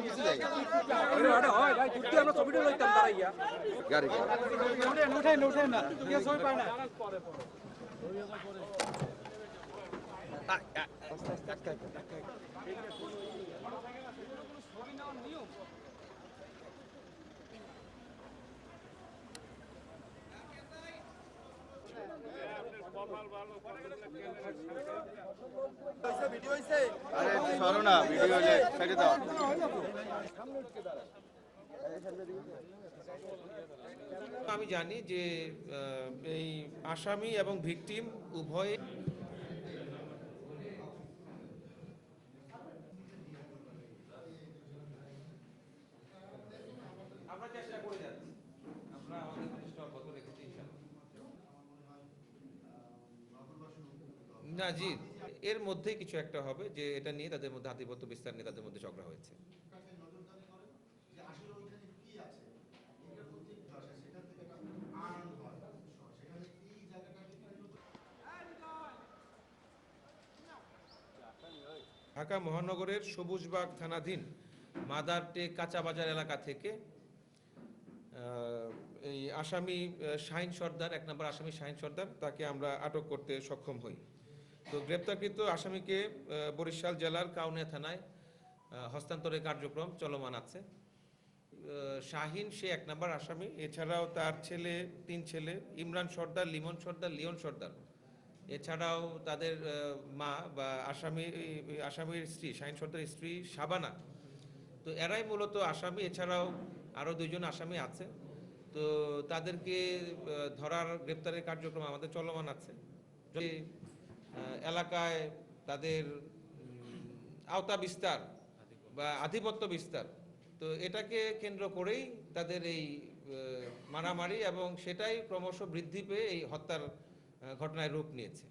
আরও কিছু জায়গা গাড়ি উঠেন আমি জানি যে এই আসামি এবং ভিকটিম উভয়ে আমরা চেষ্টা করে যাচ্ছি। আমরা আমাদের চেষ্টা অব্যাহত রেখেছি না জি এর মধ্যেই কিছু একটা হবে যে এটা নিয়ে তাদের মধ্যে আধিপত্য বিস্তার নিয়ে তাদের মধ্যে ঝগড়া হয়েছে। ঢাকা মহানগরের সবুজবাগ থানাধীন মাদারটে কাঁচা বাজার এলাকা থেকে আহ, এই আসামি শাহিন সর্দার এক নম্বর আসামি শাহিন সর্দার তাকে আমরা আটক করতে সক্ষম হই। তো গ্রেপ্তারকৃত আসামিকে বরিশাল জেলার কাউনিয়া থানায় হস্তান্তরের কার্যক্রম চলমান আছে। শাহিন সে এক নম্বর আসামি, এছাড়াও তার ছেলে, তিন ছেলে, ইমরান সর্দার, লিমন সর্দার, লিওন সর্দার। এছাড়াও তাদের মা বা আসামি, আসামির স্ত্রী, শাহিন সর্দার স্ত্রী শাবানা। তো এরাই মূলত আসামি, এছাড়াও আরও দুইজন আসামি আছে। তো তাদেরকে ধরার, গ্রেপ্তারের কার্যক্রম আমাদের চলমান আছে। এলাকায় তাদের আওতা বিস্তার বা আধিপত্য বিস্তার। তো এটাকে কেন্দ্র করেই তাদের এই মারামারি এবং সেটাই ক্রমশ বৃদ্ধি পেয়ে এই হত্যার ঘটনায় রূপ নিয়েছে।